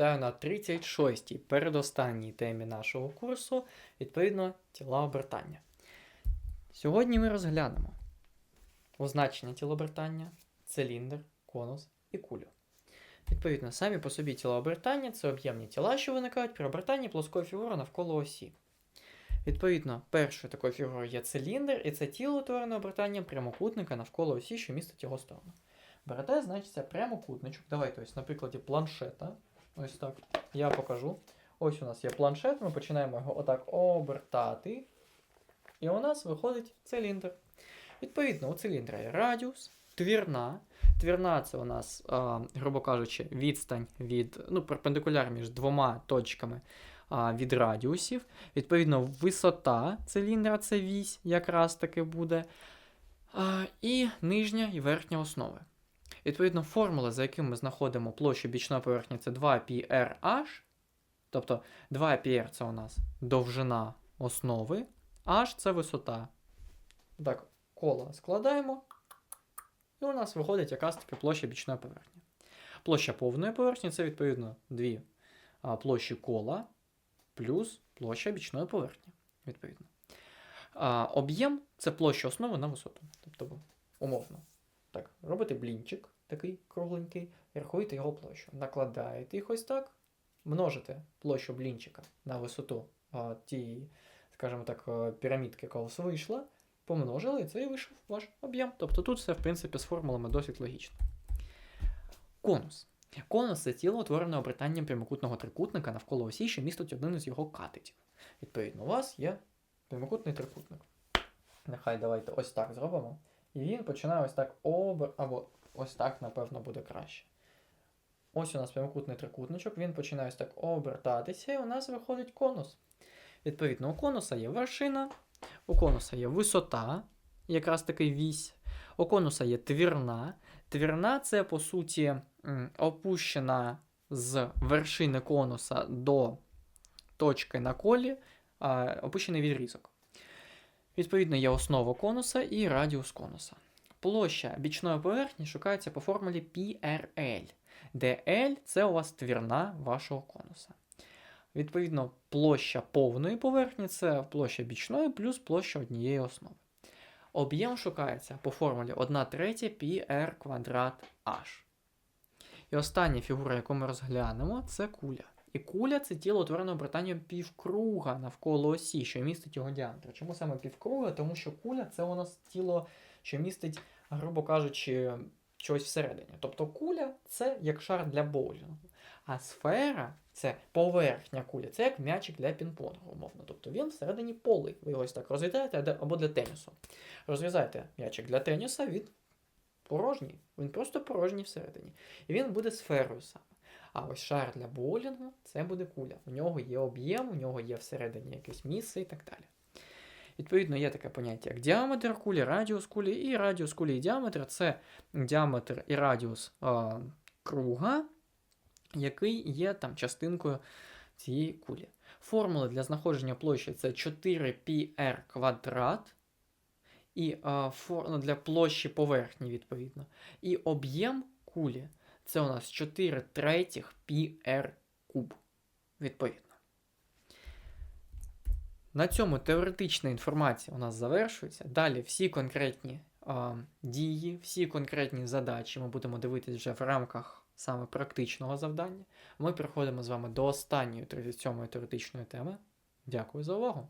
вітаю на 36-й передостанній темі нашого курсу, відповідно, тіла обертання. Сьогодні ми розглянемо означення тіла обертання, циліндр, конус і кулю. Відповідно, самі по собі тіла обертання це об'ємні тіла, що виникають при обертанні плоскої фігури навколо осі. Відповідно, першою такою фігурою є циліндр, і це тіло утворене обертанням прямокутника навколо осі, що містить його сторону. Берете, значиться, прямокутничок. Давайте ось на прикладі планшета. Ось так. Я покажу. Ось у нас є планшет, ми починаємо його отак обертати. І у нас виходить циліндр. Відповідно, у циліндра є радіус, твірна. Твірна це у нас, а, грубо кажучи, відстань від, ну, перпендикуляр між двома точками а, від радіусів. Відповідно, висота циліндра це вісь, якраз таки буде. А, і нижня і верхня основи. Відповідно, формули, за якими ми знаходимо площу бічної поверхні, це 2πrh. Тобто 2πr це у нас довжина основи, h це висота. Так, кола складаємо. І у нас виходить якраз таки площа бічної поверхні. Площа повної поверхні це відповідно дві площі кола плюс площа бічної поверхні. Відповідно. Об'єм це площа основи на висоту. Тобто, умовно. Робите блінчик такий кругленький, і рахуєте його площу. Накладаєте їх ось так, множите площу блінчика на висоту а, тієї, скажімо так, пірамідки, яка у вас вийшла, помножили, і це і вийшов ваш об'єм. Тобто тут все, в принципі, з формулами досить логічно. Конус. Конус це тіло, утворене обертанням прямокутного трикутника навколо осі, що містить один із його катетів. Відповідно, у вас є прямокутний трикутник. Нехай давайте ось так зробимо. І він починає ось так обер... або ось так, напевно, буде краще. Ось у нас прямокутний трикутничок, він починає ось так обертатися, і у нас виходить конус. Відповідно, у конуса є вершина, у конуса є висота, якраз таки вісь. У конуса є твірна. Твірна це, по суті, опущена з вершини конуса до точки на колі, опущений відрізок. Відповідно, є основа конуса і радіус конуса. Площа бічної поверхні шукається по формулі PRL, де L це у вас твірна вашого конуса. Відповідно, площа повної поверхні це площа бічної плюс площа однієї основи. Об'єм шукається по формулі 1 третя πr квадрат h. І остання фігура, яку ми розглянемо, це куля. І куля це тіло утворене обертанням півкруга навколо осі, що містить його діаметр. Чому саме півкруга? Тому що куля це у нас тіло, що містить, грубо кажучи, щось всередині. Тобто куля це як шар для боулінгу. А сфера це поверхня кулі, це як м'ячик для пінг-понгу, умовно. Тобто він всередині полий. Ви його ось так розглядаєте або для тенісу. Розрізайте м'ячик для теніса, він порожній. Він просто порожній всередині. І він буде сферою саме. А ось шар для боулінгу це буде куля. У нього є об'єм, у нього є всередині якесь місце і так далі. Відповідно, є таке поняття, як діаметр кулі, радіус кулі, і радіус кулі і діаметр це діаметр і радіус а, круга, який є там частинкою цієї кулі. Формули для знаходження площі це 4πr квадрат, і а, фор, ну, для площі поверхні, відповідно. І об'єм кулі це у нас 4 третіх πr куб. Відповідно. На цьому теоретична інформація у нас завершується. Далі всі конкретні а, дії, всі конкретні задачі ми будемо дивитися вже в рамках саме практичного завдання. Ми переходимо з вами до останньої 37-ї теоретичної теми. Дякую за увагу!